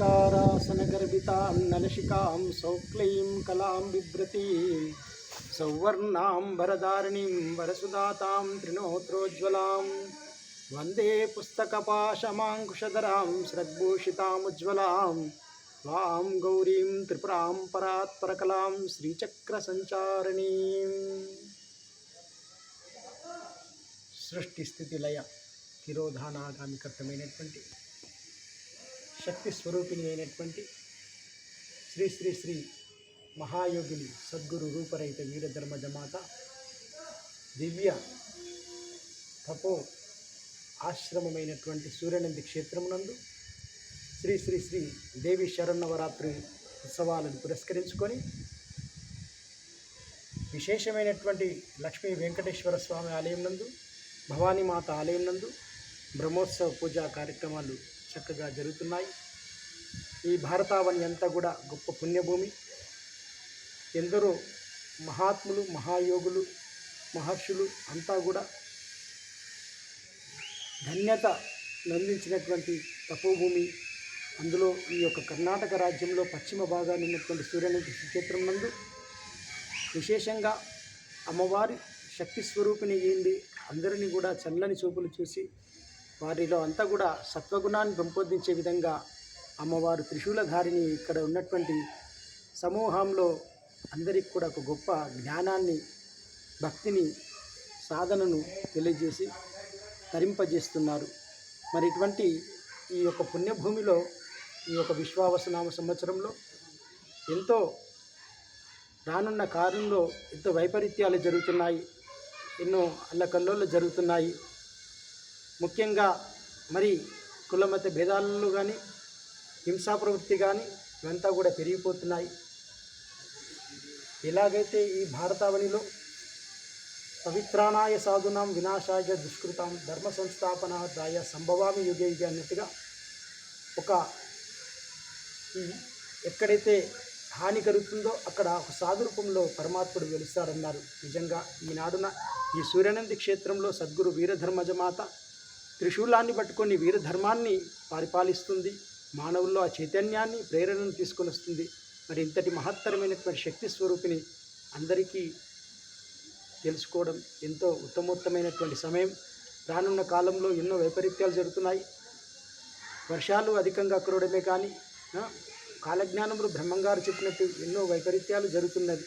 ఓంకారాసనగర్భితాం నలశికాం సౌక్లైం కలాం బిభ్రతీం సౌవర్ణాం వరదారిణీం వరసుదాతాం త్రినోత్రోజ్వలాం వందే పుస్తకపాశమాంకుశధరాం శ్రద్భూషితాముజ్వలాం వాం గౌరీం త్రిపురాం పరాత్పరకలాం శ్రీచక్రసంచారిణీం సృష్టి స్థితి లయ తిరోధానాగామికర్తమైనటువంటి శక్తి స్వరూపిణి అయినటువంటి శ్రీ శ్రీ శ్రీ మహాయోగిని సద్గురు రూపరహిత వీరధర్మ జమాత దివ్య తపో ఆశ్రమమైనటువంటి సూర్యనంది క్షేత్రమునందు శ్రీ శ్రీ శ్రీ దేవి శరణవరాత్రి ఉత్సవాలను పురస్కరించుకొని విశేషమైనటువంటి లక్ష్మీ వెంకటేశ్వర స్వామి ఆలయం నందు భవానీమాత ఆలయం నందు బ్రహ్మోత్సవ పూజా కార్యక్రమాలు చక్కగా జరుగుతున్నాయి. ఈ భారతావని అంతా కూడా గొప్ప పుణ్యభూమి. ఎందరో మహాత్ములు మహాయోగులు మహర్షులు అంతా కూడా ధన్యత నందించినటువంటి తపోభూమి. అందులో ఈ యొక్క కర్ణాటక రాజ్యంలో పశ్చిమ భాగాన్ని ఉన్నటువంటి సూర్యనంది క్షేత్రం నందు విశేషంగా అమ్మవారి శక్తి స్వరూపిణి ఏంది అందరినీ కూడా చల్లని చూపులు చూసి వారిలో అంతా కూడా సత్వగుణాన్ని పెంపొందించే విధంగా అమ్మవారు త్రిశూలధారిని ఇక్కడ ఉన్నటువంటి సమూహంలో అందరికి కూడా ఒక గొప్ప జ్ఞానాన్ని భక్తిని సాధనను తెలియజేసి తరింపజేస్తున్నారు. మరి ఇటువంటి ఈ యొక్క పుణ్యభూమిలో ఈ యొక్క విశ్వావసనామ సంవత్సరంలో ఎంతో రానున్న కాలంలో ఎంతో వైపరీత్యాలు జరుగుతున్నాయి ఎన్నో అల్లకల్లోలు జరుగుతున్నాయి. ముఖ్యంగా మరి కులమత భేదాలు కానీ హింసా ప్రవృత్తి కానీ ఇవంతా కూడా పెరిగిపోతున్నాయి. ఎలాగైతే ఈ భారతావనిలో పవిత్రానాయ సాధునాం వినాశాయ దుష్కృతం ధర్మ సంస్థాపన దాయ సంభవామి యుగే యుగ అన్నట్టుగా ఒక ఎక్కడైతే హాని కలుగుతుందో అక్కడ ఒక సాధురూపంలో పరమాత్ముడు వెలుస్తాడన్నారు. నిజంగా ఈనాడున ఈ సూర్యనంది క్షేత్రంలో సద్గురు వీరధర్మజమాత త్రిశూలాన్ని పట్టుకొని వీరధర్మాన్ని పరిపాలిస్తుంది. మానవుల్లో ఆ చైతన్యాన్ని ప్రేరణను తీసుకొని వస్తుంది. మరి ఇంతటి మహత్తరమైనటువంటి శక్తి స్వరూపిని అందరికీ తెలుసుకోవడం ఎంతో ఉత్తమోత్తమైనటువంటి సమయం. రానున్న కాలంలో ఎన్నో వైపరీత్యాలు జరుగుతున్నాయి. వర్షాలు అధికంగా కురవడమే కానీ కాలజ్ఞానంలో బ్రహ్మంగారు చెప్పినట్టు ఎన్నో వైపరీత్యాలు జరుగుతున్నది.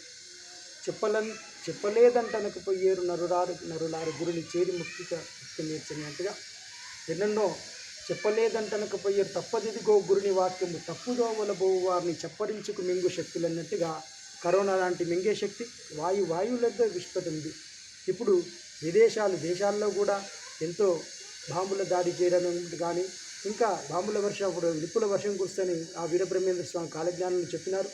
చెప్పలని చెప్పలేదంటనకపోయేరు నరులారు నరులారు గురుని చేరి ముక్తిగా ముక్తి నేర్చినట్టుగా ఎన్నెన్నో చెప్పలేదంటనకపోయేరు తప్పదిదిగో గురుని వాక్యము తప్పుదోమల బోవు వారిని చెప్పరించుకు మింగు శక్తులు అన్నట్టుగా కరోనా లాంటి మింగే శక్తి వాయు వాయువులతో విష్పతుంది ఇప్పుడు విదేశాలు దేశాల్లో కూడా ఎంతో బాంబుల దాడి చేయడం కానీ ఇంకా బాంబుల వర్షం అప్పుడు నిప్పుల వర్షం కురుస్తని ఆ వీరబ్రహ్మేంద్ర స్వామి కాలజ్ఞానం చెప్పినారు.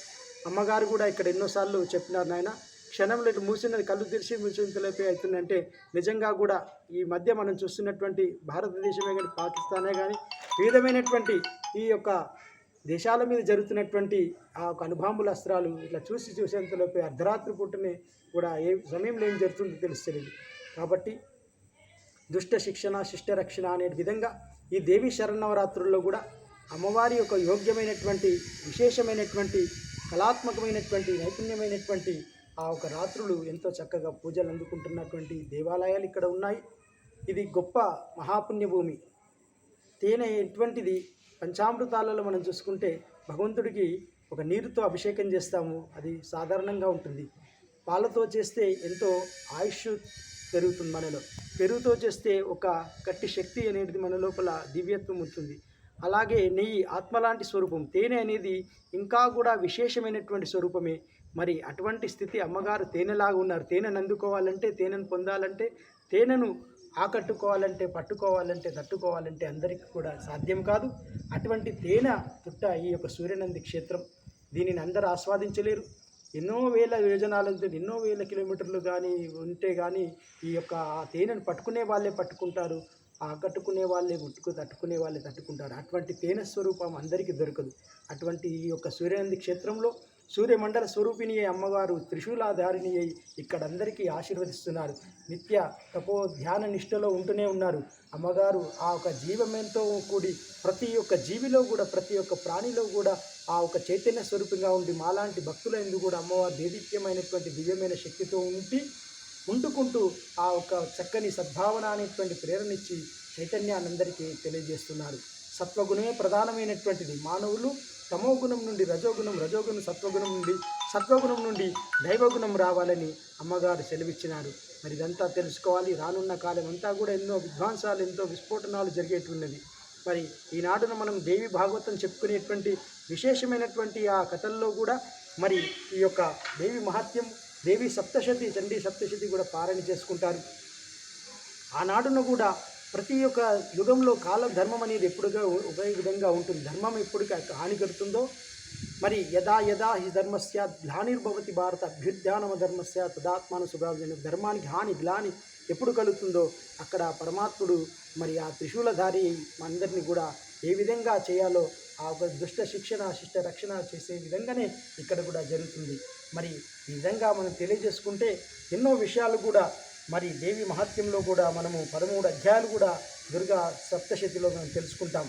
అమ్మగారు కూడా ఇక్కడ ఎన్నోసార్లు చెప్పినారు నాయన. క్షణంలో ఇటు మూసినది కళ్ళు తెరిచి మూసినతలపై అవుతుందంటే నిజంగా కూడా ఈ మధ్య మనం చూస్తున్నటువంటి భారతదేశమే కానీ పాకిస్తానే కానీ వివిధమైనటువంటి ఈ యొక్క దేశాల మీద జరుగుతున్నటువంటి ఆ యొక్క అనుభాంబుల అస్త్రాలు ఇట్లా చూసి చూసేంతలోపే అర్ధరాత్రి పూటనే కూడా ఏ సమయంలో ఏం జరుగుతుందో తెలుస్తలేదు. కాబట్టి దుష్ట శిక్షణ శిష్ట రక్షణ అనే విధంగా ఈ దేవి శరణవరాత్రుల్లో కూడా అమ్మవారి యొక్క యోగ్యమైనటువంటి విశేషమైనటువంటి కళాత్మకమైనటువంటి నైపుణ్యమైనటువంటి ఆ ఒక రాత్రులు ఎంతో చక్కగా పూజలు అందుకుంటున్నటువంటి దేవాలయాలు ఇక్కడ ఉన్నాయి. ఇది గొప్ప మహాపుణ్యభూమి. తేనె ఎటువంటిది? పంచామృతాలలో మనం చూసుకుంటే భగవంతుడికి ఒక నీరుతో అభిషేకం చేస్తాము. అది సాధారణంగా ఉంటుంది. పాలతో చేస్తే ఎంతో ఆయుష్ పెరుగుతుంది మనలో. పెరుగుతో చేస్తే ఒక గట్టి శక్తి అనేది మన లోపల దివ్యత్వం ఉంటుంది. అలాగే నెయ్యి ఆత్మలాంటి స్వరూపం. తేనె అనేది ఇంకా కూడా విశేషమైనటువంటి స్వరూపమే. మరి అటువంటి స్థితి అమ్మగారు తేనెలాగా ఉన్నారు. తేనెను అందుకోవాలంటే తేనెను పొందాలంటే తేనెను ఆకట్టుకోవాలంటే పట్టుకోవాలంటే తట్టుకోవాలంటే అందరికీ కూడా సాధ్యం కాదు. అటువంటి తేనె పుట్ట ఈ యొక్క సూర్యనంది క్షేత్రం. దీనిని అందరూ ఆస్వాదించలేరు. ఎన్నో వేల యోజనాలతో ఎన్నో వేల కిలోమీటర్లు కానీ ఉంటే కానీ ఈ యొక్క ఆ తేనెను పట్టుకునే వాళ్ళే పట్టుకుంటారు. ఆకట్టుకునే వాళ్ళే ముట్టుకు తట్టుకునే వాళ్ళే తట్టుకుంటారు. అటువంటి తేనె స్వరూపం అందరికీ దొరకదు. అటువంటి ఈ యొక్క సూర్యనంది క్షేత్రంలో సూర్యమండల స్వరూపిణి అమ్మవారు త్రిశూలాధారిణి అయి ఇక్కడ అందరికీ ఆశీర్వదిస్తున్నారు. నిత్య తపో ధ్యాన నిష్టలో ఉంటూనే ఉన్నారు. అమ్మగారు ఆ ఒక జీవమెంతో కూడి ప్రతి ఒక్క జీవిలో కూడా ప్రతి ఒక్క ప్రాణిలో కూడా ఆ ఒక చైతన్య స్వరూపంగా ఉండి మాలాంటి భక్తుల ఎందుకు కూడా అమ్మవారు దేదీప్యమైనటువంటి దివ్యమైన శక్తితో ఉండి ఉంటుకుంటూ ఆ ఒక చక్కని సద్భావన అనేటువంటి ప్రేరణిచ్చి చైతన్యాన్ని అందరికీ తెలియజేస్తున్నారు. సత్వగుణమే ప్రధానమైనటువంటిది. మానవులు తమోగుణం నుండి రజోగుణం రజోగుణం సత్వగుణం నుండి సత్వగుణం నుండి దైవగుణం రావాలని అమ్మగారు సెలవిచ్చినారు. మరి ఇదంతా తెలుసుకోవాలి. రానున్న కాలం అంతా కూడా ఎన్నో విధ్వంసాలు ఎంతో విస్ఫోటనాలు జరిగేటున్నది మరి ఈనాడున మనం దేవి భాగవతం చెప్పుకునేటువంటి విశేషమైనటువంటి ఆ కథల్లో కూడా మరి ఈ యొక్క దేవి మహత్యం దేవి సప్తశతి చండీ సప్తశతి కూడా పారణ చేసుకుంటారు. ఆనాడున కూడా ప్రతి ఒక్క యుగంలో కాలం ధర్మం అనేది ఎప్పుడుగా ఒకే విధంగా ఉంటుంది. ధర్మం ఎప్పుడుగా హాని కడుతుందో మరి యదా యదా హి ధర్మస్య గ్లానిర్భవతి భారత అభ్యుద్ధానమ ధర్మస్య తదాత్మాన సుభావజన ధర్మానికి హాని గ్లాని ఎప్పుడు కలుగుతుందో అక్కడ పరమాత్ముడు మరి ఆ త్రిశూలధారి అందరినీ కూడా ఏ విధంగా చేయాలో ఆ ఒక దుష్ట శిక్షణ శిష్ట రక్షణ చేసే విధంగానే ఇక్కడ కూడా జరుగుతుంది. మరి ఈ విధంగా మనం తెలియజేసుకుంటే ఎన్నో విషయాలు కూడా మరి దేవి మహత్యంలో కూడా మనము పదమూడు అధ్యాయాలు కూడా దుర్గా సప్తశతిలో మనం తెలుసుకుంటాం.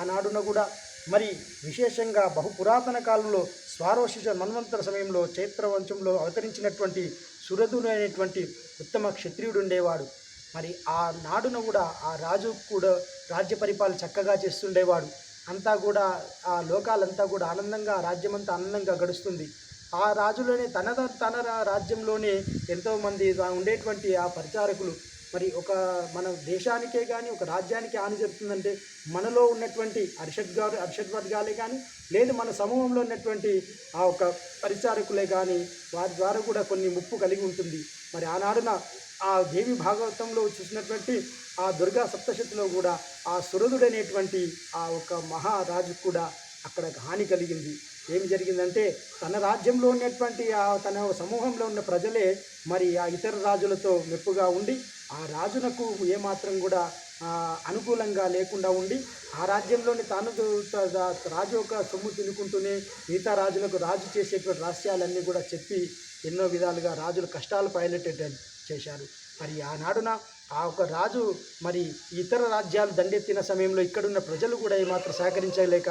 ఆనాడున కూడా మరి విశేషంగా బహు పురాతన కాలంలో స్వారోషిష మన్వంతర సమయంలో చైత్రవంశంలో అవతరించినటువంటి సురధుడు అనేటువంటి ఉత్తమ క్షత్రియుడు ఉండేవాడు. మరి ఆ నాడున కూడా ఆ రాజు కూడా రాజ్య పరిపాలన చక్కగా చేస్తుండేవాడు. అంతా కూడా ఆ లోకాలంతా కూడా ఆనందంగా రాజ్యమంతా ఆనందంగా గడుస్తుంది. ఆ రాజులోనే తన తన రాజ్యంలోనే ఎంతోమంది ఉండేటువంటి ఆ పరిచారకులు. మరి ఒక మన దేశానికే కానీ ఒక రాజ్యానికి హాని జరుగుతుందంటే మనలో ఉన్నటువంటి అర్షద్ గారు అర్షద్ వర్గాలే కానీ లేదు మన సమూహంలో ఉన్నటువంటి ఆ ఒక పరిచారకులే కానీ వారి ద్వారా కూడా కొన్ని ముప్పు కలిగి ఉంటుంది. మరి ఆనాడున ఆ దేవి భాగవతంలో చూసినటువంటి ఆ దుర్గా సప్తశతిలో కూడా ఆ సురదుడనేటువంటి ఆ ఒక మహారాజు కూడా అక్కడ హాని కలిగింది. ఏం జరిగిందంటే తన రాజ్యంలో ఉన్నటువంటి ఆ తన సమూహంలో ఉన్న ప్రజలే మరి ఆ ఇతర రాజులతో మెప్పుగా ఉండి ఆ రాజునకు ఏమాత్రం కూడా అనుకూలంగా లేకుండా ఉండి ఆ రాజ్యంలోని తాను రాజు యొక్క సొమ్ము తినుకుంటూనే మిగతా రాజులకు రాజు చేసేటువంటి రహస్యాలన్నీ కూడా చెప్పి ఎన్నో విధాలుగా రాజులు కష్టాలు పైలెట్టేట చేశారు. మరి ఆనాడున ఆ ఒక రాజు మరి ఇతర రాజ్యాలు దండెత్తిన సమయంలో ఇక్కడున్న ప్రజలు కూడా ఏమాత్రం సహకరించలేక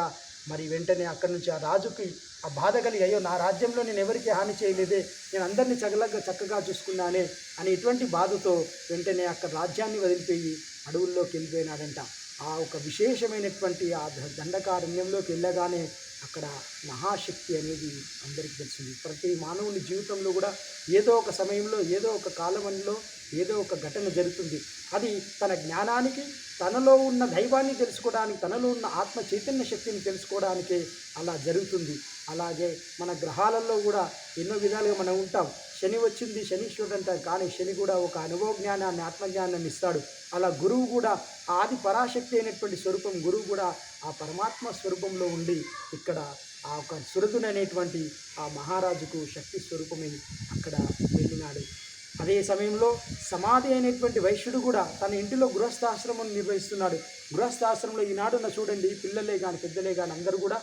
మరి వెంటనే అక్కడి నుంచి ఆ రాజుకి ఆ బాధ కలిగి అయ్యో నా రాజ్యంలో నేను ఎవరికి హాని చేయలేదే? నేను అందరినీ చగలగా చక్కగా చూసుకున్నానే? అని ఇటువంటి బాధతో వెంటనే అక్కడ రాజ్యాన్ని వదిలిపోయి అడవుల్లోకి వెళ్ళిపోయినాడంట. ఆ ఒక విశేషమైనటువంటి ఆ దండకారణ్యంలోకి వెళ్ళగానే అక్కడ మహాశక్తి అనేది అందరికీ తెలిసింది ప్రతి మానవుని జీవితంలో కూడా ఏదో ఒక సమయంలో ఏదో ఒక కాలంలో ఏదో ఒక ఘటన జరుగుతుంది. అది తన జ్ఞానానికి తనలో ఉన్న దైవాన్ని తెలుసుకోవడానికి తనలో ఉన్న ఆత్మ చైతన్య శక్తిని తెలుసుకోవడానికి అలా జరుగుతుంది. అలాగే మన గ్రహాలలో కూడా ఎన్నో విధాలుగా మనం ఉంటాం. శని వచ్చింది శనీశ్వరుడు అంటారు. కానీ శని కూడా ఒక అనుభవ జ్ఞానాన్ని ఆత్మజ్ఞానాన్ని ఇస్తాడు. అలా గురువు కూడా ఆది పరాశక్తి అయినటువంటి స్వరూపం గురువు కూడా ఆ పరమాత్మ స్వరూపంలో ఉండి ఇక్కడ ఆ ఒక సురదుననేటువంటి ఆ మహారాజుకు శక్తి స్వరూపమై అక్కడ వెళ్ళినాడు. అదే సమయంలో సమాధి అయినటువంటి వైశ్యుడు కూడా తన ఇంటిలో గృహస్థాశ్రమం నిర్వహిస్తున్నాడు. గృహస్థాశ్రమంలో ఈనాడున్న చూడండి పిల్లలే కానీ పెద్దలే కానీ అందరూ కూడా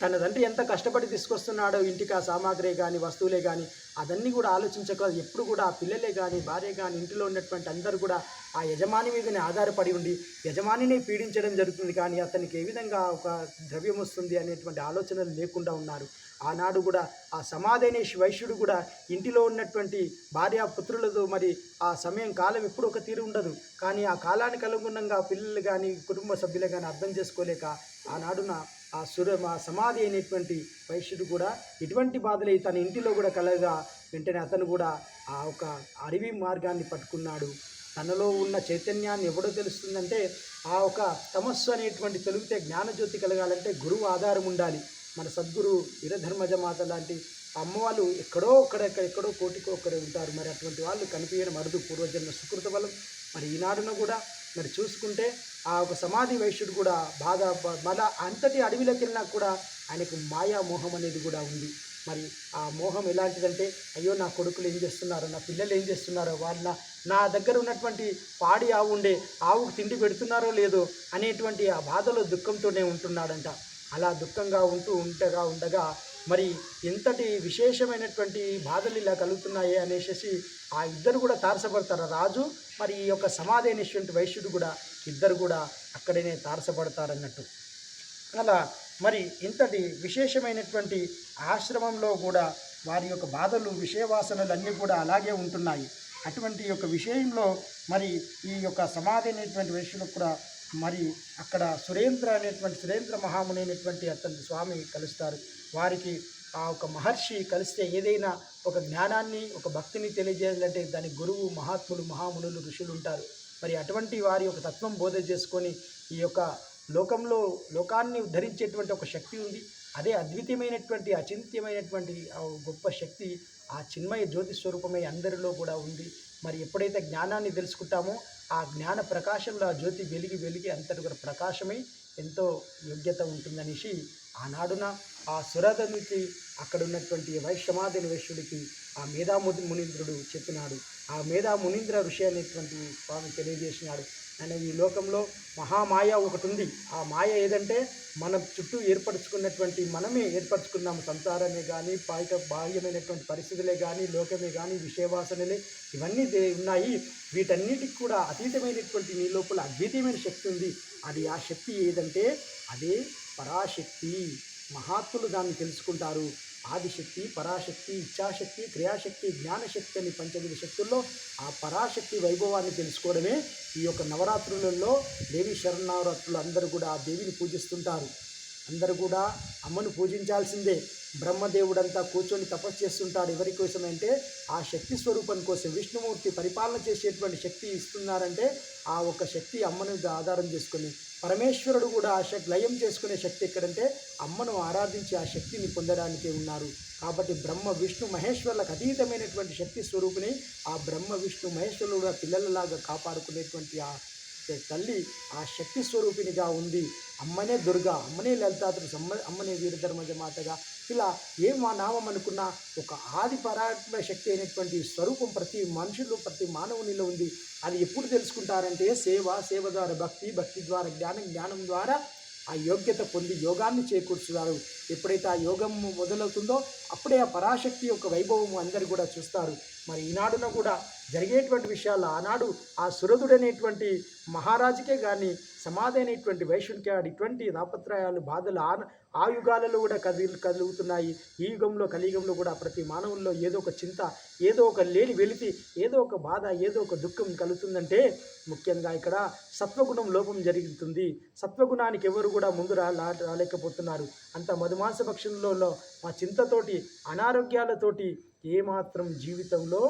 తన తండ్రి ఎంత కష్టపడి తీసుకొస్తున్నాడో ఇంటికి ఆ సామాగ్రి కానీ వస్తువులే కానీ అదన్నీ కూడా ఆలోచించక ఎప్పుడు కూడా ఆ పిల్లలే కానీ భార్య కానీ ఇంటిలో ఉన్నటువంటి అందరూ కూడా ఆ యజమాని మీదనే ఆధారపడి ఉండి యజమానిని పీడించడం జరుగుతుంది. కానీ అతనికి ఏ విధంగా ఒక ద్రవ్యం వస్తుంది అనేటువంటి ఆలోచనలు లేకుండా ఉన్నారు. ఆనాడు కూడా ఆ సమాధి అనే వైశ్యుడు కూడా ఇంటిలో ఉన్నటువంటి భార్య పుత్రులతో మరి ఆ సమయం కాలం ఎప్పుడు ఒక తీరు ఉండదు. కానీ ఆ కాలానికి అనుగుణంగా పిల్లలు కానీ కుటుంబ సభ్యులు కానీ అర్థం చేసుకోలేక ఆనాడున ఆ సుర ఆ సమాధి అయినటువంటి వైశ్యుడు కూడా ఇటువంటి బాధలే తన ఇంటిలో కూడా కలగా వెంటనే అతను కూడా ఆ ఒక అడవి మార్గాన్ని పట్టుకున్నాడు. తనలో ఉన్న చైతన్యాన్ని ఎవడో తెలుస్తుందంటే ఆ ఒక తమస్సు అనేటువంటి తెలివితే జ్ఞానజ్యోతి కలగాలంటే గురువు ఆధారం ఉండాలి. మన సద్గురు వీరధర్మజ మాత లాంటి అమ్మవాళ్ళు ఎక్కడో ఒక్కడ ఎక్కడో కోటికో ఒక్కడే ఉంటారు. మరి అటువంటి వాళ్ళు కనిపించడం అరుదు పూర్వజన్మ సుకృత బలం. మరి ఈనాడున కూడా మరి చూసుకుంటే ఆ ఒక సమాధి వైశ్యుడు కూడా బాధ బ- మళ్ళా అంతటి అడవిలోకి వెళ్ళినా కూడా ఆయనకు మాయా మోహం అనేది కూడా ఉంది. మరి ఆ మోహం ఎలాంటిదంటే అయ్యో నా కొడుకులు ఏం చేస్తున్నారో? నా పిల్లలు ఏం చేస్తున్నారో? వాళ్ళ నా దగ్గర ఉన్నటువంటి పాడి ఆవు ఉండే ఆవుకు తిండి పెడుతున్నారో లేదో అనేటువంటి ఆ బాధలో దుఃఖంతోనే ఉంటున్నాడంట. అలా దుఃఖంగా ఉంటూ ఉండగా ఉండగా మరి ఇంతటి విశేషమైనటువంటి బాధలు ఇలా కలుగుతున్నాయి అనేసి ఆ ఇద్దరు కూడా తారసపడతారు? రాజు మరి ఈ యొక్క సమాధి అనేటువంటి వైశ్యుడు కూడా ఇద్దరు కూడా అక్కడనే తారసపడతారన్నట్టు. అలా మరి ఇంతటి విశేషమైనటువంటి ఆశ్రమంలో కూడా వారి యొక్క బాధలు విషయవాసనలు అన్నీ కూడా అలాగే ఉంటున్నాయి. అటువంటి యొక్క విషయంలో మరి ఈ యొక్క సమాధి అనేటువంటి వైశ్యులకు కూడా మరి అక్కడ సురేంద్ర అనేటువంటి సురేంద్ర మహాముని అనేటువంటి అతని స్వామి కలుస్తారు. వారికి ఆ ఒక మహర్షి కలిస్తే ఏదైనా ఒక జ్ఞానాన్ని ఒక భక్తిని తెలియజేయాలంటే దాని గురువు మహాత్ములు మహామునులు ఋషులు ఉంటారు. మరి అటువంటి వారి యొక్క తత్వం బోధ చేసుకొని ఈ యొక్క లోకంలో లోకాన్ని ఉద్ధరించేటువంటి ఒక శక్తి ఉంది. అదే అద్వితీయమైనటువంటి అచింత్యమైనటువంటి ఆ గొప్ప శక్తి ఆ చిన్మయ జ్యోతి స్వరూపమై అందరిలో కూడా ఉంది. మరి ఎప్పుడైతే జ్ఞానాన్ని తెలుసుకుంటామో ఆ జ్ఞాన ప్రకాశంలో ఆ జ్యోతి వెలిగి వెలిగి అంతటి కూడా ప్రకాశమై ఎంతో యోగ్యత ఉంటుందనేసి ఆనాడున ఆ సురధనుకి అక్కడ ఉన్నటువంటి వైశ్యమాదిని వైశ్యుడికి ఆ మేధాముని మునీంద్రుడు చెప్పినాడు. ఆ మేధా మునీంద్ర ఋషి అనేటువంటి స్వామి తెలియజేసినాడు. అనే ఈ లోకంలో మహామాయ ఒకటి ఉంది ఆ మాయ ఏదంటే మన చుట్టూ ఏర్పరచుకున్నటువంటి మనమే ఏర్పరచుకున్నాము. సంసారమే కానీ బాహ్య బాహ్యమైనటువంటి పరిస్థితులే కానీ లోకమే కానీ విషయవాసనలే ఇవన్నీ దే- ఉన్నాయి. వీటన్నిటికి కూడా అతీతమైనటువంటి నీ లోపల అద్వితీయమైన శక్తి ఉంది. అది ఆ శక్తి ఏదంటే అదే పరాశక్తి. మహాత్ములు దాన్ని తెలుసుకుంటారు. ఆదిశక్తి పరాశక్తి ఇచ్ఛాశక్తి క్రియాశక్తి జ్ఞానశక్తి అని పంచవిధ శక్తుల్లో ఆ పరాశక్తి వైభవాన్ని తెలుసుకోవడమే ఈ యొక్క నవరాత్రులలో దేవి శరణవరాత్రులు అందరూ కూడా ఆ దేవిని పూజిస్తుంటారు. అందరూ కూడా అమ్మను పూజించాల్సిందే. బ్రహ్మదేవుడంతా కూర్చొని తపస్సు చేస్తుంటాడు. ఎవరి కోసమంటే ఆ శక్తి స్వరూపం కోసం విష్ణుమూర్తి పరిపాలన చేసేటువంటి శక్తి ఇస్తున్నారంటే ఆ ఒక శక్తి అమ్మను ఆధారం చేసుకొని పరమేశ్వరుడు కూడా ఆ శక్తి లయం చేసుకునే శక్తి ఎక్కడంటే అమ్మను ఆరాధించి ఆ శక్తిని పొందడానికి ఉన్నారు. కాబట్టి బ్రహ్మ విష్ణు మహేశ్వరులకు అతీతమైనటువంటి శక్తి స్వరూపిణి ఆ బ్రహ్మ విష్ణు మహేశ్వరుడు కూడా పిల్లలలాగా కాపాడుకునేటువంటి ఆ తల్లి ఆ శక్తి స్వరూపిణిగా ఉంది. అమ్మనే దుర్గా అమ్మనే లలితాత్రి అమ్మ అమ్మనే వీరధర్మజ మాతగా. ఇలా ఏ మా నామం అనుకున్నా ఒక ఆది పరాత్మ శక్తి అయినటువంటి స్వరూపం ప్రతి మనుషులు ప్రతి మానవునిలో ఉంది. అది ఎప్పుడు తెలుసుకుంటారంటే సేవ సేవ ద్వారా భక్తి భక్తి ద్వారా జ్ఞానం జ్ఞానం ద్వారా ఆ యోగ్యత పొంది యోగాన్ని చేకూర్చుతారు ఎప్పుడైతే ఆ యోగం మొదలవుతుందో అప్పుడే ఆ పరాశక్తి యొక్క వైభవం అందరు కూడా చూస్తారు. మరి ఈనాడున కూడా జరిగేటువంటి విషయాలు ఆనాడు ఆ సురదుడనేటువంటి మహారాజుకే కానీ సమాధి అనేటువంటి వైశ్యునికి ఇటువంటి దాపత్రయాలు బాధలు ఆ ఆ యుగాలలో కూడా కదిలి కదులుతున్నాయి. ఈ యుగంలో కలియుగంలో కూడా ప్రతి మానవుల్లో ఏదో ఒక చింత ఏదో ఒక లేని వెలితి ఏదో ఒక బాధ ఏదో ఒక దుఃఖం కలుగుతుందంటే ముఖ్యంగా ఇక్కడ సత్వగుణం లోపం జరుగుతుంది. సత్వగుణానికి ఎవరు కూడా ముందు రా రాలేకపోతున్నారు. అంత మధుమాంస పక్షంలో మా చింతతోటి అనారోగ్యాలతోటి ఏమాత్రం జీవితంలో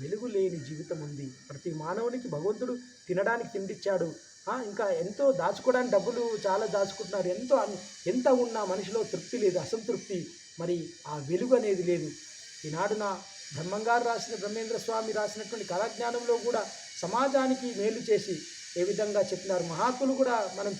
వెలుగు లేని జీవితం ఉంది ప్రతి మానవునికి భగవంతుడు తినడానికి తిండిచ్చాడు. ఇంకా ఎంతో దాచుకోవడానికి డబ్బులు చాలా దాచుకుంటున్నారు. ఎంతో ఎంత ఉన్నా మనిషిలో తృప్తి లేదు అసంతృప్తి. మరి ఆ వెలుగు అనేది లేదు. ఈనాడున బ్రహ్మంగారు రాసిన బ్రహ్మేంద్ర స్వామి రాసినటువంటి కళాజ్ఞానంలో కూడా సమాజానికి మేలు చేసి ఏ విధంగా చెప్పినారు. మహాత్ములు కూడా మనం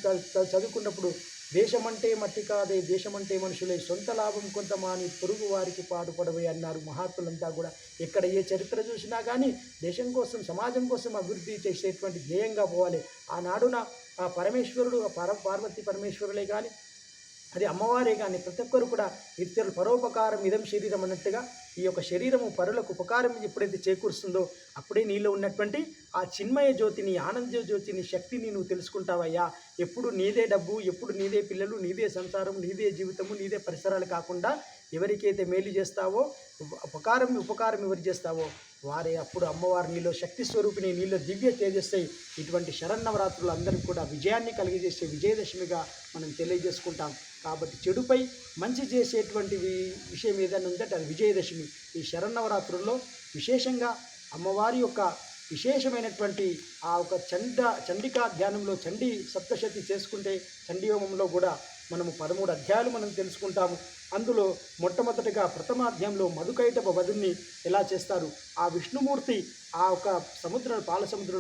చదువుకున్నప్పుడు దేశమంటే మట్టి కాదే దేశమంటే మనుషులే సొంత లాభం కొంత మాని పొరుగు వారికి పాటుపడవే అన్నారు మహాత్ములంతా కూడా. ఎక్కడ ఏ చరిత్ర చూసినా కానీ దేశం కోసం సమాజం కోసం అభివృద్ధి చేసేటువంటి ధ్యేయంగా పోవాలి. ఆనాడున ఆ పరమేశ్వరుడు ఆ పర పార్వతి పరమేశ్వరులే కానీ అది అమ్మవారే కానీ ప్రతి ఒక్కరు కూడా ఇతరులు పరోపకారం ఇదం శరీరం అన్నట్టుగా ఈ యొక్క శరీరము పరులకు ఉపకారం ఎప్పుడైతే చేకూరుస్తుందో అప్పుడే నీలో ఉన్నటువంటి ఆ చిన్మయ జ్యోతిని ఆనంద జ్యోతిని శక్తిని నువ్వు తెలుసుకుంటావయ్యా. ఎప్పుడు నీదే డబ్బు ఎప్పుడు నీదే పిల్లలు నీదే సంసారం నీదే జీవితము నీదే పరిసరాలు కాకుండా ఎవరికైతే మేలు చేస్తావో ఉపకారం ఉపకారం ఎవరు చేస్తావో వారే అప్పుడు అమ్మవారు నీలో శక్తి స్వరూపిణి నీలో దివ్య తేజస్సై ఇటువంటి శరన్నవరాత్రులు అందరికీ కూడా విజయాన్ని కలిగజేసే విజయదశమిగా మనం తెలియజేసుకుంటాం. కాబట్టి చెడుపై మంచి చేసేటువంటి విషయం ఏదైనా ఉందంటే అది విజయదశమి. ఈ శరన్నవరాత్రుల్లో విశేషంగా అమ్మవారి యొక్క విశేషమైనటువంటి ఆ ఒక చండ చండికా ధ్యానంలో చండీ సప్తశతి చేసుకుంటే చండీ హోమంలో కూడా మనము పదమూడు అధ్యాయాలు మనం తెలుసుకుంటాము. అందులో మొట్టమొదటిగా ప్రథమాధ్యాయంలో మధుకైటప వధుని ఎలా చేస్తారు? ఆ విష్ణుమూర్తి ఆ ఒక సముద్రం పాల సముద్రం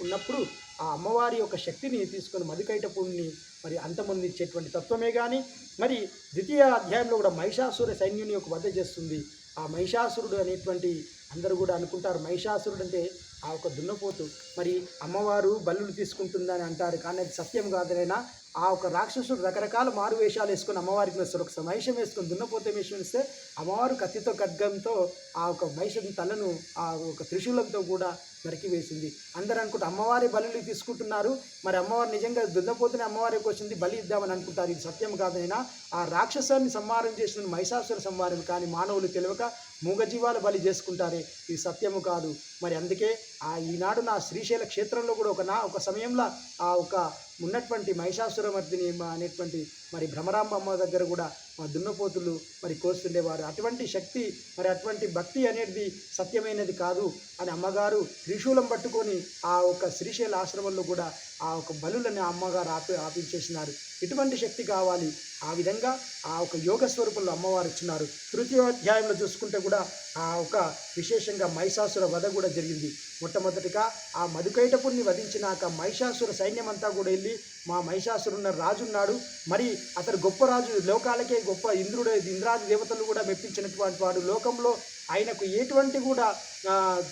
ఉన్నప్పుడు ఆ అమ్మవారి యొక్క శక్తిని తీసుకొని మధుకైటపుణ్ణి మరి అంతమొందించేటువంటి తత్వమే కానీ మరి ద్వితీయ అధ్యాయంలో కూడా మహిషాసుర సైన్యుని యొక్క వద్ద చేస్తుంది. ఆ మహిషాసురుడు అనేటువంటి అందరూ కూడా అనుకుంటారు మహిషాసురుడు అంటే ఆ ఒక దున్నపోతు. మరి అమ్మవారు బల్లులు తీసుకుంటుందని అంటారు. కానీ అది సత్యం కాదనైనా ఆ ఒక రాక్షసుడు రకరకాల మారు వేషాలు వేసుకొని అమ్మవారికి వేస్తారు. ఒక మహిషం వేసుకొని దున్నపోతే వేషం వేస్తే అమ్మవారు కత్తితో ఖడ్గంతో ఆ ఒక మహిషం తలను ఆ ఒక త్రిశూలంతో కూడా నరికి వేసింది. అందరూ అనుకుంటే అమ్మవారి బలులు తీసుకుంటున్నారు. మరి అమ్మవారు నిజంగా దున్నపోతున్న అమ్మవారికి వచ్చింది బలి ఇద్దామని అనుకుంటారు. ఇది సత్యం కాదైనా ఆ రాక్షసాన్ని సంహారం చేసిన మహిషాసుర సంహారం కానీ మానవులు తెలియక మూగజీవాలు బలి చేసుకుంటారే? ఇది సత్యము కాదు. మరి అందుకే ఆ ఈనాడు నా శ్రీశైల క్షేత్రంలో కూడా ఒక నా ఒక సమయంలో ఆ ఒక ఉన్నటువంటి మహిషాసురమర్దిని అనేటువంటి మరి భ్రమరాంబ అమ్మ దగ్గర కూడా మా దున్నపోతులు మరి కోస్తుండేవారు. అటువంటి శక్తి మరి అటువంటి భక్తి అనేది సత్యమైనది కాదు అని అమ్మగారు త్రిశూలం పట్టుకొని ఆ ఒక శ్రీశైల ఆశ్రమంలో కూడా ఆ ఒక బలులని ఆ అమ్మగారు ఆపి ఆపించేసినారు. ఇటువంటి శక్తి కావాలి. ఆ విధంగా ఆ ఒక యోగ స్వరూపంలో అమ్మవారు ఇచ్చినారు. తృతీయోధ్యాయంలో చూసుకుంటే కూడా ఆ ఒక విశేషంగా మహిషాసుర వధ కూడా జరిగింది. మొట్టమొదటిగా ఆ మధుకైటపుణ్ణి వధించినాక మహిషాసుర సైన్యమంతా కూడా వెళ్ళి మా మహిషాసురున్న రాజున్నాడు. మరి అతడు గొప్ప రాజు లోకాలకే గొప్ప ఇంద్రుడు ఇంద్రాది దేవతలు కూడా మెప్పించినటువంటి వాడు. లోకంలో ఆయనకు ఎటువంటి కూడా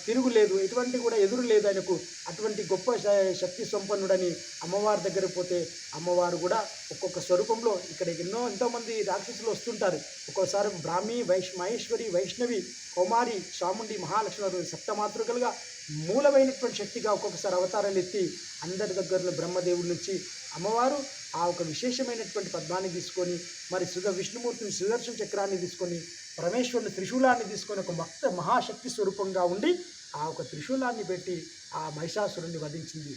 తిరుగులేదు ఎటువంటి కూడా ఎదురు లేదు ఆయనకు. అటువంటి గొప్ప శ- శక్తి సంపన్నుడని అమ్మవారి దగ్గర పోతే అమ్మవారు కూడా ఒక్కొక్క స్వరూపంలో ఇక్కడ ఎన్నో ఎంతోమంది రాక్షసులు వస్తుంటారు. ఒక్కోసారి బ్రాహ్మి వైష్ మహేశ్వరి వైష్ణవి కౌమారి చాముండి మహాలక్ష్మి సప్తమాతృకలుగా మూలమైనటువంటి శక్తిగా ఒక్కొక్కసారి అవతారాలు ఎత్తి అందరి దగ్గరలో బ్రహ్మదేవుడి నుంచి అమ్మవారు ఆ ఒక విశేషమైనటువంటి పద్మాన్ని తీసుకొని మరి సుధ విష్ణుమూర్తిని సుదర్శన చక్రాన్ని తీసుకొని పరమేశ్వరుని త్రిశూలాన్ని తీసుకొని ఒక భక్త మహాశక్తి స్వరూపంగా ఉండి ఆ ఒక త్రిశూలాన్ని పెట్టి ఆ మహిషాసురుణ్ణి వధించింది.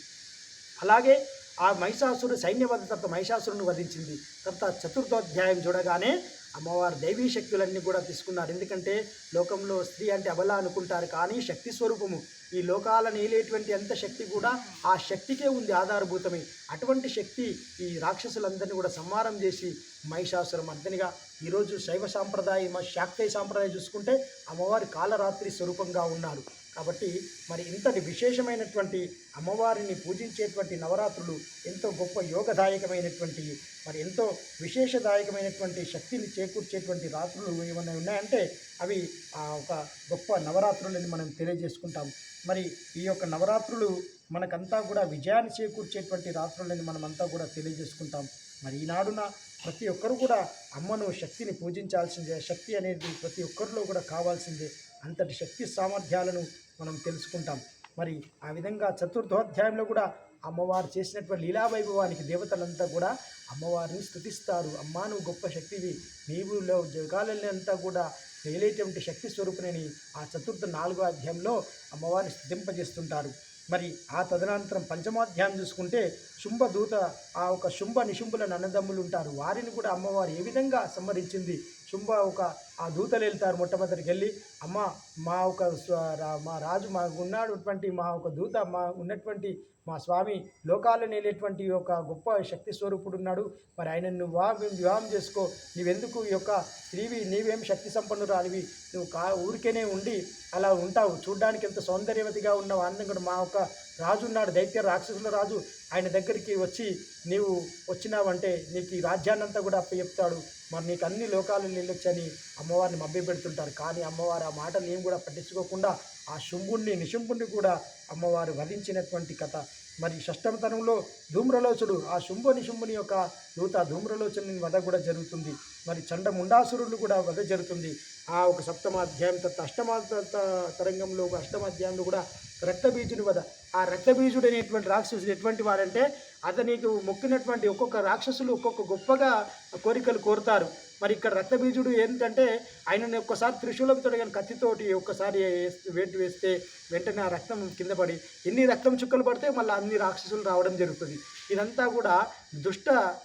అలాగే ఆ మహిషాసురుడు సైన్యవధ తర్వాత మహిషాసురుని వధించింది. తర్వాత చతుర్థోధ్యాయం చూడగానే అమ్మవారు దైవీ శక్తులన్నీ కూడా తీసుకున్నారు. ఎందుకంటే లోకంలో స్త్రీ అంటే అబల అనుకుంటారు. కానీ శక్తి స్వరూపము ఈ లోకాలను ఏలేటువంటి ఎంత శక్తి కూడా ఆ శక్తికే ఉంది ఆధారభూతమై. అటువంటి శక్తి ఈ రాక్షసులందరినీ కూడా సంహారం చేసి మహిషాసురం అర్థనిగా ఈరోజు శైవ సాంప్రదాయం శాక్తయ సాంప్రదాయం చూసుకుంటే అమ్మవారి కాలరాత్రి స్వరూపంగా ఉన్నారు. కాబట్టి మరి ఇంతటి విశేషమైనటువంటి అమ్మవారిని పూజించేటువంటి నవరాత్రులు ఎంతో గొప్ప యోగదాయకమైనటువంటి మరి ఎంతో విశేషదాయకమైనటువంటి శక్తిని చేకూర్చేటువంటి రాత్రులు ఏమైనా ఉన్నాయంటే అవి ఆ ఒక గొప్ప నవరాత్రులని మనం తెలియజేసుకుంటాం. మరి ఈ యొక్క నవరాత్రులు మనకంతా కూడా విజయాన్ని చేకూర్చేటువంటి రాత్రులని మనమంతా కూడా తెలియజేసుకుంటాం. మరి ఈనాడున ప్రతి ఒక్కరు కూడా అమ్మను శక్తిని పూజించాల్సిందే శక్తి అనేది ప్రతి ఒక్కరిలో కూడా కావాల్సిందే. అంతటి శక్తి సామర్థ్యాలను మనం తెలుసుకుంటాం. మరి ఆ విధంగా చతుర్థోధ్యాయంలో కూడా అమ్మవారు చేసినటువంటి లీలావైభవానికి దేవతలంతా కూడా అమ్మవారిని స్థుతిస్తారు అమ్మా నువ్వు గొప్ప శక్తివి. నీవులో జగాలంతా కూడా వేలేటువంటి శక్తి స్వరూపుని ఆ చతుర్థ నాలుగో అధ్యాయంలో అమ్మవారిని స్థుతింపజేస్తుంటారు మరి ఆ తదనంతరం పంచమాధ్యాయం చూసుకుంటే శుంభదూత ఆ ఒక శుంభ నిశుంభుల నన్నదమ్ములు ఉంటారు. వారిని కూడా అమ్మవారు ఏ విధంగా సంహరించింది? శుంభ ఒక ఆ దూతలు వెళ్తారు మొట్టమొదటికి వెళ్ళి అమ్మ మా ఒక రా- మా రాజు మాకు ఉన్నటువంటి మా ఒక దూత మా ఉన్నటువంటి మా స్వామి లోకాలను వెళ్ళేటువంటి ఒక గొప్ప శక్తి స్వరూపుడు ఉన్నాడు. మరి ఆయన నువ్వు వివాహం వివాహం చేసుకో. నీవెందుకు ఈ యొక్క స్త్రీవి? నీవేం శక్తి సంపన్నురాలివి? నువ్వు కా ఊరికేనే ఉండి అలా ఉంటావు. చూడ్డానికి ఎంత సౌందర్యవతిగా ఉన్నావు. ఆనందం కూడా మా ఒక రాజు ఉన్నాడు. దైత్య రాక్షసుల రాజు. ఆయన దగ్గరికి వచ్చి నీవు వచ్చినావంటే నీకు ఈ రాజ్యాన్నంతా కూడా కూడా అప్పచెప్తాడు. మరి నీకు అన్ని లోకాలు నిలొచ్చని అమ్మవారిని మభ్య పెడుతుంటారు. కానీ అమ్మవారు ఆ మాటలు ఏం కూడా పట్టించుకోకుండా ఆ శుంభుణ్ణి నిశుంభుణ్ణి కూడా అమ్మవారు వధించినటువంటి కథ. మరి షష్టమతనంలో ధూమ్రలోచుడు ఆ శుంభ నిశుంభుని యొక్క దూత ధూమ్రలోచని వధ కూడా జరుగుతుంది. మరి చండముండాసురులు కూడా వధ జరుగుతుంది. ఆ ఒక సప్తమాధ్యాయం తర్వాత అష్టమా తరంగంలో ఒక అష్టమాధ్యాయంలో కూడా రక్తబీజుని వద. ఆ రక్తబీజుడు అనేటువంటి రాక్షసుడు ఎటువంటి వాడంటే అతనికి మొక్కినటువంటి ఒక్కొక్క రాక్షసులు ఒక్కొక్క గొప్పగా కోరికలు కోరుతారు. మరి ఇక్కడ రక్తబీజుడు ఏంటంటే ఆయనని ఒక్కసారి త్రిశూలంతో కానీ కత్తితోటి ఒక్కసారి వేస్తే- వేటు వేస్తే వెంటనే ఆ రక్తం కింద పడి ఎన్ని రక్తం చుక్కలు పడితే మళ్ళీ అన్ని రాక్షసులు రావడం జరుగుతుంది. ఇదంతా కూడా దుష్ట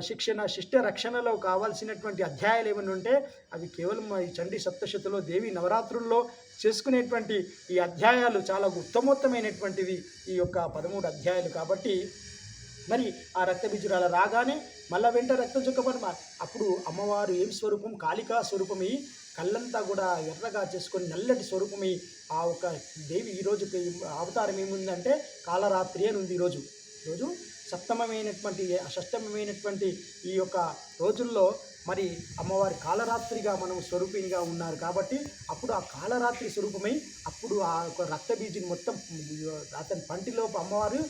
శిక్షణ శిష్ట రక్షణలో కావాల్సినటువంటి అధ్యాయాలు ఏమైనా ఉంటే అవి కేవలం ఈ చండీ సప్తశతిలో దేవి నవరాత్రుల్లో చేసుకునేటువంటి ఈ అధ్యాయాలు చాలా ఉత్తమోత్తమైనటువంటివి ఈ యొక్క పదమూడు అధ్యాయాలు కాబట్టి మరి ఆ రక్తబీజురాల రాగానే మళ్ళా వెంట రక్తం చుక్కపడి అప్పుడు అమ్మవారు ఏం స్వరూపం? కాళికా స్వరూపమై? కళ్ళంతా కూడా ఎర్రగా చేసుకొని నల్లటి స్వరూపమై? ఆ ఒక దేవి ఈరోజు అవతారం ఏముందంటే కాలరాత్రి అని ఉంది ఈరోజు ఈరోజు సప్తమైనటువంటి షష్టమైనటువంటి ఈ యొక్క రోజుల్లో మరి అమ్మవారి కాలరాత్రిగా మనం స్వరూపిణిగా ఉన్నారు కాబట్టి అప్పుడు ఆ కాలరాత్రి స్వరూపమై అప్పుడు ఆ యొక్క రక్త బీజిని మొత్తం అతని పంటిలో అమ్మవారు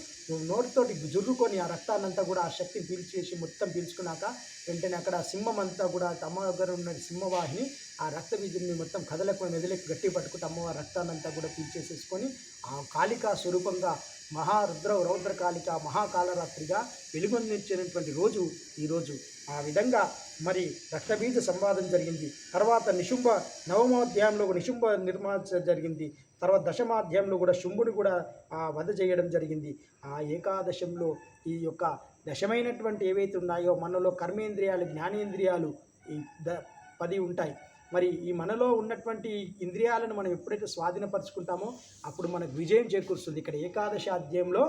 నోటితోటి జుర్రుకొని ఆ రక్తాన్నంతా కూడా ఆ శక్తిని పీల్చేసి మొత్తం పీల్చుకున్నాక వెంటనే అక్కడ సింహం అంతా కూడా అమ్మ దగ్గర ఉన్న సింహవాహిని ఆ రక్త బీజుని మొత్తం కదలకు మెదలకు గట్టి పట్టుకుంటే అమ్మవారి రక్తాన్నంతా కూడా పీల్చేసేసుకొని ఆ కాళికా స్వరూపంగా మహారుద్ర రౌద్ర కాళిక మహాకాలరాత్రిగా వెలుగొందించినటువంటి రోజు ఈరోజు ఆ విధంగా మరి రక్తబీజ సంవాదం జరిగింది. తర్వాత నిశుంభ నవమాధ్యాయంలో నిశుంభ నిర్మాణం జరిగింది. తర్వాత దశమాధ్యాయంలో కూడా శుంభుడు కూడా ఆ వధ చేయడం జరిగింది. ఆ ఏకాదశంలో ఈ యొక్క దశమైనటువంటి ఏవైతే ఉన్నాయో మనలో కర్మేంద్రియాలు జ్ఞానేంద్రియాలు ఈ ద పది ఉంటాయి. మరి ఈ మనలో ఉన్నటువంటి ఇంద్రియాలను మనం ఎప్పుడైతే స్వాధీనపరుచుకుంటామో అప్పుడు మనకు విజయం చేకూరుస్తుంది. ఇక్కడ ఏకాదశి అధ్యాయంలో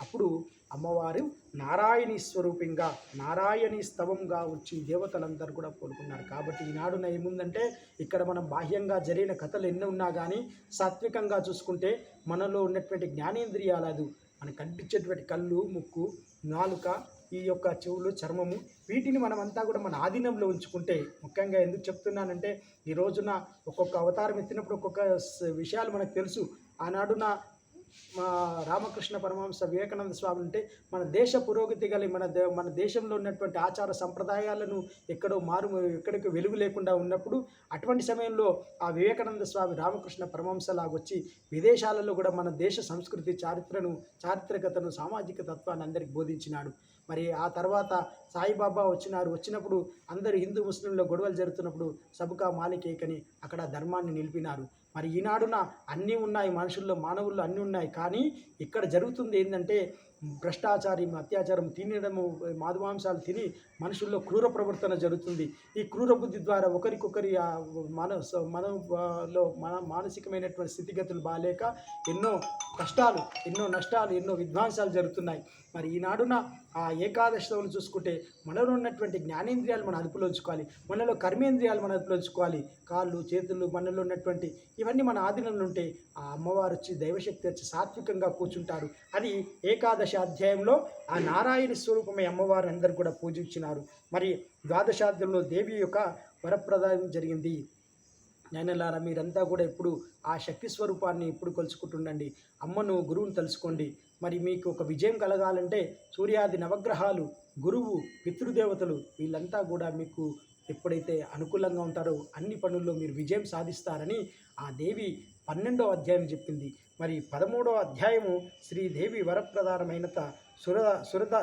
అప్పుడు అమ్మవారు నారాయణి స్వరూపంగా నారాయణి స్తవంగా వచ్చి దేవతలందరూ కూడా కోరుకున్నారు. కాబట్టి ఈనాడున ఏముందంటే ఇక్కడ మనం బాహ్యంగా జరిగిన కథలు ఎన్ని ఉన్నా కానీ సాత్వికంగా చూసుకుంటే మనలో ఉన్నటువంటి జ్ఞానేంద్రియాలు మనకు కనిపించేటువంటి కళ్ళు ముక్కు నాలుక ఈ యొక్క చెవులు చర్మము వీటిని మనమంతా కూడా మన ఆధీనంలో ఉంచుకుంటే ముఖ్యంగా ఎందుకు చెప్తున్నానంటే ఈ రోజున ఒక్కొక్క అవతారం ఎత్తినప్పుడు ఒక్కొక్క విషయాలు మనకు తెలుసు. ఆనాడున మా రామకృష్ణ పరమహంస వివేకానంద స్వామి అంటే మన దేశ పురోగతి గల మన దే మన దేశంలో ఉన్నటువంటి ఆచార సంప్రదాయాలను ఎక్కడో మారు ఎక్కడికి వెలుగు లేకుండా ఉన్నప్పుడు అటువంటి సమయంలో ఆ వివేకానంద స్వామి రామకృష్ణ పరమహంసలాగొచ్చి విదేశాలలో కూడా మన దేశ సంస్కృతి చారిత్రను చారిత్రకతను సామాజిక తత్వాన్ని అందరికి బోధించినాడు. మరి ఆ తర్వాత సాయిబాబా వచ్చినారు. వచ్చినప్పుడు అందరు హిందూ ముస్లింలో గొడవలు జరుగుతున్నప్పుడు సబుకా మాలికేకని అక్కడ ధర్మాన్ని నిలిపినారు. మరి ఈనాడున అన్నీ ఉన్నాయి మనుషుల్లో మానవుల్లో అన్నీ ఉన్నాయి. కానీ ఇక్కడ జరుగుతుంది ఏంటంటే భ్రష్టాచారం అత్యాచారం తినడము మాధుమాంసాలు తిని మనుషుల్లో క్రూర ప్రవర్తన జరుగుతుంది. ఈ క్రూర బుద్ధి ద్వారా ఒకరికొకరి మన మనలో మన మానసికమైనటువంటి స్థితిగతులు బాగాలేక ఎన్నో కష్టాలు ఎన్నో నష్టాలు ఎన్నో విధ్వంసాలు జరుగుతున్నాయి. మరి ఈనాడున ఆ ఏకాదశిలో చూసుకుంటే మనలో ఉన్నటువంటి జ్ఞానేంద్రియాలు మన అదుపులో ఉంచుకోవాలి. మనలో కర్మేంద్రియాలు మన అదుపులో ఉంచుకోవాలి. కాళ్ళు చేతులు మనలో ఉన్నటువంటి ఇవన్నీ మన ఆధీనంలో ఉంటే ఆ అమ్మవారు వచ్చి దైవశక్తి వచ్చి సాత్వికంగా కూర్చుంటారు అది ఏకాదశి అధ్యాయంలో ఆ నారాయణ స్వరూపమే అమ్మవారు అందరూ కూడా పూజించినారు. మరి ద్వాదశాధ్యంలో దేవి యొక్క వరప్రదాయం జరిగింది. నాయనలారా మీరంతా కూడా ఇప్పుడు ఆ శక్తి స్వరూపాన్ని ఇప్పుడు కొలుచుకుంటుండండి. అమ్మను గురువుని తెలుసుకోండి మరి మీకు ఒక విజయం కలగాలంటే సూర్యాది నవగ్రహాలు గురువు పితృదేవతలు వీళ్ళంతా కూడా మీకు ఎప్పుడైతే అనుకూలంగా ఉంటారో అన్ని పనుల్లో మీరు విజయం సాధిస్తారని ఆ దేవి పన్నెండో అధ్యాయం చెప్పింది. మరి పదమూడో అధ్యాయము శ్రీదేవి వరప్రధానమైనత సురద సురద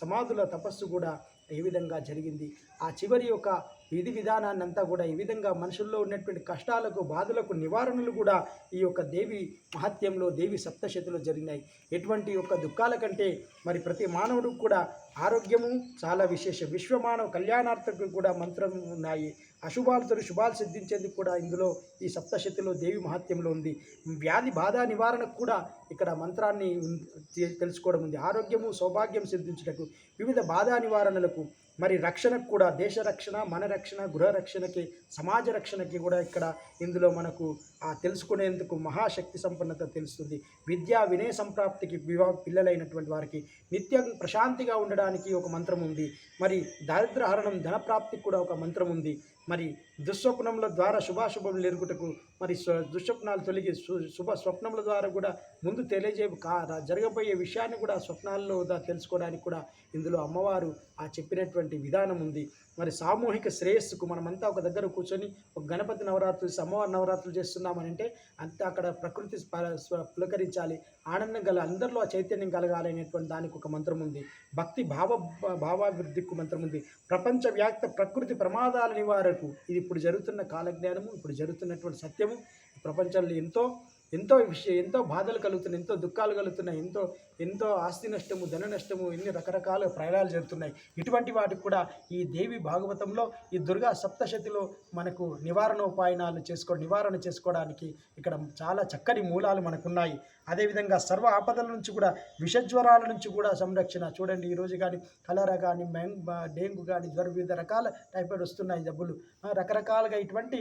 సమాధుల తపస్సు కూడా ఏ విధంగా జరిగింది. ఆ చివరి యొక్క విధి విధానాన్ని అంతా కూడా ఈ విధంగా మనుషుల్లో ఉన్నటువంటి కష్టాలకు బాధలకు నివారణలు కూడా ఈ యొక్క దేవి మహత్యంలో దేవి సప్తశతిలో జరిగినాయి. ఎటువంటి యొక్క దుఃఖాల కంటే మరి ప్రతి మానవుడికి కూడా ఆరోగ్యము చాలా విశేషం విశ్వమానవ కళ్యాణార్థకు కూడా మంత్రం ఉన్నాయి అశుభాలతో శుభాలు సిద్ధించేందుకు కూడా ఇందులో ఈ సప్తశతిలో దేవి మహాత్యంలో ఉంది. వ్యాధి బాధ నివారణకు కూడా ఇక్కడ మంత్రాన్ని ఉం- తె- తెలుసుకోవడం ఉంది. ఆరోగ్యము సౌభాగ్యం సిద్ధించుటకు వివిధ బాధా నివారణలకు మరి రక్షణకు కూడా దేశ రక్షణ మన రక్షణ గృహ రక్షణకి సమాజ రక్షణకి కూడా ఇక్కడ ఇందులో మనకు ఆ తెలుసుకునేందుకు మహాశక్తి సంపన్నత తెలుస్తుంది. విద్యా వినయ సంప్రాప్తికి వివా పిల్లలైనటువంటి వారికి నిత్యం ప్రశాంతిగా ఉండడానికి ఒక మంత్రం ఉంది. మరి దారిద్రహరణం ధనప్రాప్తికి కూడా ఒక మంత్రం ఉంది. మరి దుస్వప్నముల ద్వారా శుభాశుభం ఎరుగుటకు మరి దుస్వప్నాలు తొలగి సు- శుభ స్వప్నముల ద్వారా కూడా ముందు తెలియజే కా జరగబోయే విషయాన్ని కూడా స్వప్నాల్లో తెలుసుకోవడానికి కూడా ఇందులో అమ్మవారు ఆ చెప్పినటువంటి విధానం ఉంది. మరి సామూహిక శ్రేయస్సుకు మనమంతా ఒక దగ్గర కూర్చొని ఒక గణపతి నవరాత్రులు అమ్మవారి నవరాత్రులు చేస్తున్నామని అంటే అంత అక్కడ ప్రకృతి స్ప- పులకరించాలి ఆనందం కల అందరిలో ఆ చైతన్యం కలగాలి అనేటువంటి దానికి ఒక మంత్రం ఉంది. భక్తి భావ భావాభివృద్ధికి మంత్రం ఉంది. ప్రపంచ వ్యాప్త ప్రకృతి ప్రమాదాల నివారణకు ఇది ఇప్పుడు జరుగుతున్న కాలజ్ఞానము ఇప్పుడు జరుగుతున్నటువంటి సత్యము. ప్రపంచంలో ఎంతో ఎంతో విషయం ఎంతో బాధలు కలుగుతున్నాయి ఎంతో దుఃఖాలు కలుగుతున్నాయి ఎంతో ఎంతో ఆస్తి నష్టము ధన నష్టము ఎన్ని రకరకాల ప్రయాణాలు జరుగుతున్నాయి. ఇటువంటి వాటికి కూడా ఈ దేవి భాగవతంలో ఈ దుర్గా సప్తశతిలో మనకు నివారణ ఉపాయనాలు చేసుకో నివారణ చేసుకోవడానికి ఇక్కడ చాలా చక్కని మూలాలు మనకున్నాయి. అదేవిధంగా సర్వ ఆపదల నుంచి కూడా విషజ్వరాల నుంచి కూడా సంరక్షణ. చూడండి ఈరోజు కానీ కలరా కానీ మ్యాంగ్ డెంగ్యూ కానీ జ్వరం వివిధ రకాల టైఫాయిడ్ వస్తున్నాయి జబ్బులు. రకరకాలుగా ఇటువంటి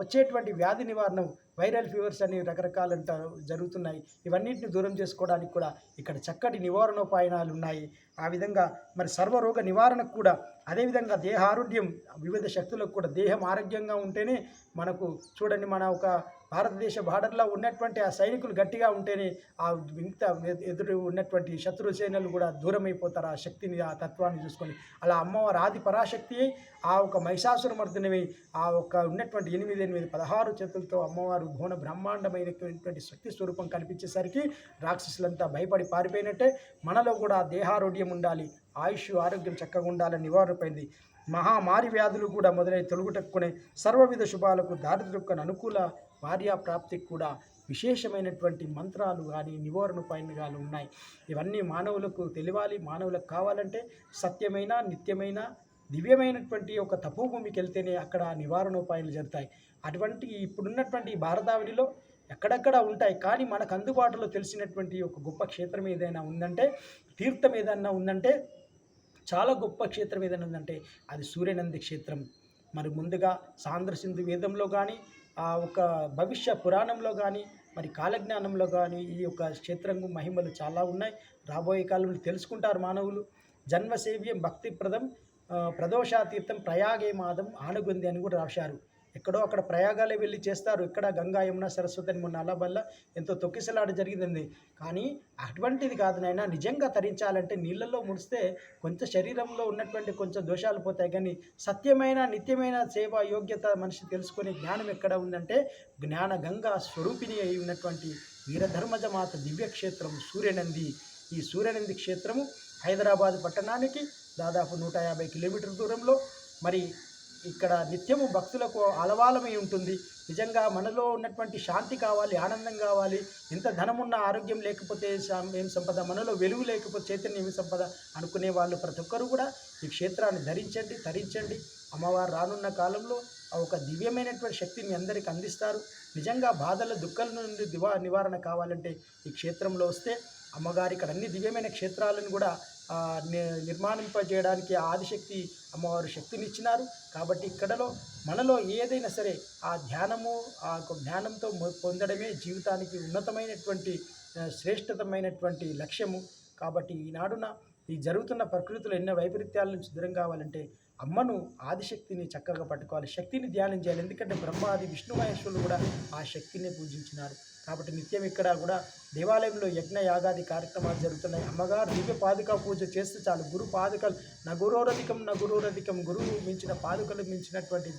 వచ్చేటువంటి వ్యాధి నివారణ వైరల్ ఫీవర్స్ అనేవి రకరకాలు జరుగుతున్నాయి. ఇవన్నిటిని దూరం చేసుకోవడానికి కూడా ఇక్కడ చక్కటి నివారణోపాయనాలు ఉన్నాయి ఆ విధంగా మరి సర్వరోగ నివారణకు కూడా అదేవిధంగా దేహ ఆరోగ్యం వివిధ శక్తులకు కూడా దేహం ఆరోగ్యంగా ఉంటేనే మనకు చూడండి మన ఒక భారతదేశ బార్డర్లో ఉన్నటువంటి ఆ సైనికులు గట్టిగా ఉంటేనే ఆ మిగతా ఎదురు ఉన్నటువంటి శత్రు సేనలు కూడా దూరమైపోతారు ఆ శక్తిని ఆ తత్వాన్ని చూసుకొని. అలా అమ్మవారు ఆది పరాశక్తి ఆ ఒక మహిషాసురమర్దినమై ఆ ఒక ఉన్నటువంటి ఎనిమిది ఎనిమిది పదహారు చేతులతో అమ్మవారు భువన బ్రహ్మాండమైనటువంటి శక్తి స్వరూపం కనిపించేసరికి రాక్షసులంతా భయపడి పారిపోయినట్టే మనలో కూడా దేహారోగ్యం ఉండాలి ఆయుష్ ఆరోగ్యం చక్కగా ఉండాలని నివారణపైంది మహామారి వ్యాధులు కూడా మొదలై తొలుగుటక్కునే సర్వవిధ శుభాలకు దారిద్ర్యకు అనుకూల భార్యాప్రాప్తికి కూడా విశేషమైనటువంటి మంత్రాలు కానీ నివారణ పైనగాలు ఉన్నాయి. ఇవన్నీ మానవులకు తెలియాలి. మానవులకు కావాలంటే సత్యమైన నిత్యమైన దివ్యమైనటువంటి ఒక తపోభూమికి వెళ్తేనే అక్కడ నివారణోపాయాలు జరుగుతాయి. అటువంటి ఇప్పుడున్నటువంటి ఈ భారతావనిలో ఎక్కడెక్కడ ఉంటాయి? కానీ మనకు అందుబాటులో తెలిసినటువంటి ఒక గొప్ప క్షేత్రం ఏదైనా ఉందంటే తీర్థం ఏదైనా ఉందంటే చాలా గొప్ప క్షేత్రం ఏదైనా ఉందంటే అది సూర్యనంది క్షేత్రం. మరి ముందుగా సాంద్రసింధు వేదంలో కానీ ఒక భవిష్య పురాణంలో కానీ మరి కాలజ్ఞానంలో కానీ ఈ యొక్క క్షేత్రం మహిమలు చాలా ఉన్నాయి. రాబోయే కాలంలో తెలుసుకుంటారు మానవులు. జన్మసేవ్యం భక్తిప్రదం ఆ, ప్రదోషాతీర్థం ప్రయాగే మాదం ఆనుగుంది అని కూడా రాశారు. ఎక్కడో అక్కడ ప్రయాగాలే వెళ్ళి చేస్తారు. ఇక్కడ గంగా యమున సరస్వతి అని మొన్న అలబల్ల ఎంతో తొక్కిసలాట జరిగింది కానీ అటువంటిది కాదు నాయన. నిజంగా తరించాలంటే నీళ్ళల్లో ముడిస్తే కొంచెం శరీరంలో ఉన్నటువంటి కొంచెం దోషాలు పోతాయి. కానీ సత్యమైన నిత్యమైన సేవ యోగ్యత మనిషి తెలుసుకునే జ్ఞానం ఎక్కడ ఉందంటే జ్ఞాన గంగా స్వరూపిణి అయి ఉన్నటువంటి వీరధర్మజమాత దివ్యక్షేత్రం సూర్యనంది. ఈ సూర్యనంది క్షేత్రము హైదరాబాద్ పట్టణానికి దాదాపు నూట యాభై కిలోమీటర్ల దూరంలో. మరి ఇక్కడ నిత్యము భక్తులకు అలవాలమై ఉంటుంది. నిజంగా మనలో ఉన్నటువంటి శాంతి కావాలి ఆనందం కావాలి. ఎంత ధనమున్న ఆరోగ్యం లేకపోతే ఏం సంపద? మనలో వెలుగు లేకపోతే చైతన్యం ఏమి సంపద? అనుకునే వాళ్ళు ప్రతి ఒక్కరు కూడా ఈ క్షేత్రాన్ని ధరించండి ధరించండి అమ్మవారు రానున్న కాలంలో ఒక దివ్యమైనటువంటి శక్తిని మీ అందరికీ అందిస్తారు. నిజంగా బాధల దుఃఖాల నుండి దివా నివారణ కావాలంటే ఈ క్షేత్రంలో వస్తే అమ్మగారు ఇక్కడ అన్ని దివ్యమైన క్షేత్రాలను కూడా నిర్మాణింపజేయడానికి ఆదిశక్తి అమ్మవారు శక్తినిచ్చినారు. కాబట్టి ఇక్కడలో మనలో ఏదైనా సరే ఆ ధ్యానము ఆ యొక్క జ్ఞానంతో పొందడమే జీవితానికి ఉన్నతమైనటువంటి శ్రేష్టతమైనటువంటి లక్ష్యము. కాబట్టి ఈనాడున ఈ జరుగుతున్న ప్రకృతిలో ఎన్నో వైపరీత్యాల నుంచి దూరం కావాలంటే అమ్మను ఆదిశక్తిని చక్కగా పట్టుకోవాలి. శక్తిని ధ్యానం చేయాలి. ఎందుకంటే బ్రహ్మాది విష్ణు మహేశ్వరులు కూడా ఆ శక్తిని పూజించినారు. కాబట్టి నిత్యం ఇక్కడ కూడా దేవాలయంలో యజ్ఞ యాగాది కార్యక్రమాలు జరుగుతున్నాయి. అమ్మగారు దివ్య పాదుక పూజ చేస్తే చాలు. గురు పాదుకలు నా గురోరధికం నా గురోరధికం గురువు మించిన పాదుకలు మించినటువంటి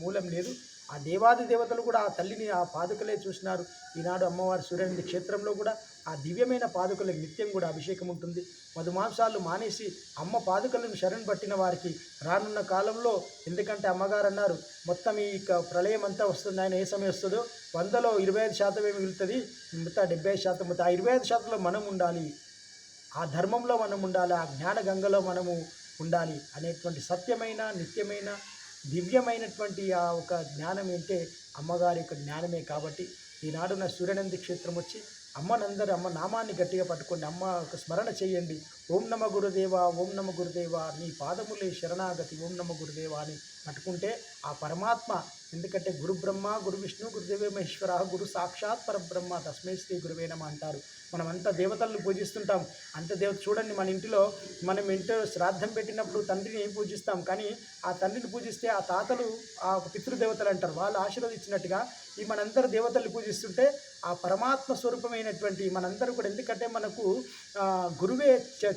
మూలం లేదు. ఆ దేవాది దేవతలు కూడా ఆ తల్లిని ఆ పాదుకలే చూసినారు. ఈనాడు అమ్మవారి సూర్యుని క్షేత్రంలో కూడా ఆ దివ్యమైన పాదుకలకు నిత్యం కూడా అభిషేకం ఉంటుంది. మధుమాంసాలు మానేసి అమ్మ పాదుకలను శరణ్ పట్టిన వారికి రానున్న కాలంలో ఎందుకంటే అమ్మగారు అన్నారు మొత్తం ఈ ప్రళయం అంతా వస్తుంది. ఆయన ఏ సమయం వస్తుందో వందలో ఇరవై ఐదు శాతమే మిగులుతుంది? మిగతా డెబ్బై ఐదు శాతం మిగతా ఆ ఇరవై ఐదు శాతంలో మనం ఉండాలి. ఆ ధర్మంలో మనం ఉండాలి. ఆ జ్ఞాన గంగలో మనము ఉండాలి అనేటువంటి సత్యమైన నిత్యమైన దివ్యమైనటువంటి ఆ ఒక జ్ఞానం ఏంటే అమ్మగారి యొక్క జ్ఞానమే కాబట్టి ఈనాడున సూర్యనంది క్షేత్రం వచ్చి అమ్మనందరూ అమ్మ నామాన్ని గట్టిగా పట్టుకోండి. అమ్మ ఒక స్మరణ చేయండి. ఓం నమ గురుదేవా ఓం నమ గురుదేవా నీ పాదములే శరణాగతి. ఓం నమ గురుదేవా అని పట్టుకుంటే ఆ పరమాత్మ ఎందుకంటే గురు బ్రహ్మ గురు విష్ణు గురుదేవ మహేశ్వర గురు సాక్షాత్ పరబ్రహ్మ తస్మై శ్రీ గురువేనమ అంటారు. మనం అంత దేవతలను పూజిస్తుంటాం. అంత దేవత చూడండి మన ఇంటిలో మనం ఇంట్లో శ్రాద్ధం పెట్టినప్పుడు తండ్రిని ఏం పూజిస్తాం? కానీ ఆ తండ్రిని పూజిస్తే ఆ తాతలు ఆ పితృదేవతలు అంటారు. వాళ్ళు ఆశీర్వదించినట్టుగా ఈ మనందరూ దేవతల్ని పూజిస్తుంటే ఆ పరమాత్మ స్వరూపమైనటువంటి మనందరూ కూడా ఎందుకంటే మనకు గురువే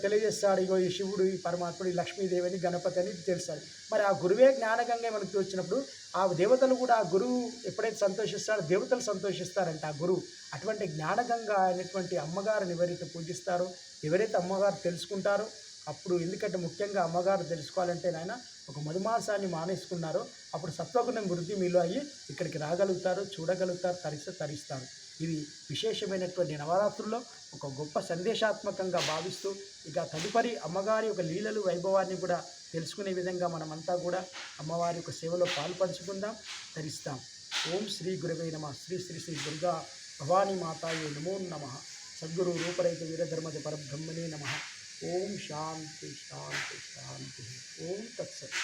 తెలియజేస్తాడు ఇగో ఈ శివుడు ఈ పరమాత్ముడు ఈ లక్ష్మీదేవిని గణపతి అని తెలుస్తాడు. మరి ఆ గురువే జ్ఞానగంగా మనకు వచ్చినప్పుడు ఆ దేవతలు కూడా ఆ గురువు ఎప్పుడైతే సంతోషిస్తాడో దేవతలు సంతోషిస్తారంట ఆ గురువు అటువంటి జ్ఞానగంగా అయినటువంటి అమ్మగారిని ఎవరైతే పూజిస్తారో ఎవరైతే అమ్మగారు తెలుసుకుంటారో అప్పుడు ఎందుకంటే ముఖ్యంగా అమ్మగారు తెలుసుకోవాలంటే నాయన ఒక మధుమాసాన్ని మానేసుకున్నారో అప్పుడు సత్వగుణం వృద్ధి మీలో అయ్యి ఇక్కడికి రాగలుగుతారు చూడగలుగుతారు తరిస్తే తరిస్తారు. ఇది విశేషమైనటువంటి నవరాత్రుల్లో ఒక గొప్ప సందేశాత్మకంగా భావిస్తూ ఇక తదుపరి అమ్మగారి యొక్క లీలలు వైభవాన్ని కూడా తెలుసుకునే విధంగా మనమంతా కూడా అమ్మవారి యొక్క సేవలో పాల్పంచుకుందాం ధరిస్తాం ఓం శ్రీ గురవే నమ. శ్రీ శ్రీ శ్రీ దుర్గా భవానీ మాతాయే నమో నమ. సద్గురు రూపరైత వీరధర్మజ పరబ్రహ్మణే నమ. ఓం శాంతి శాంతి శాంతి. ఓం తత్సత్.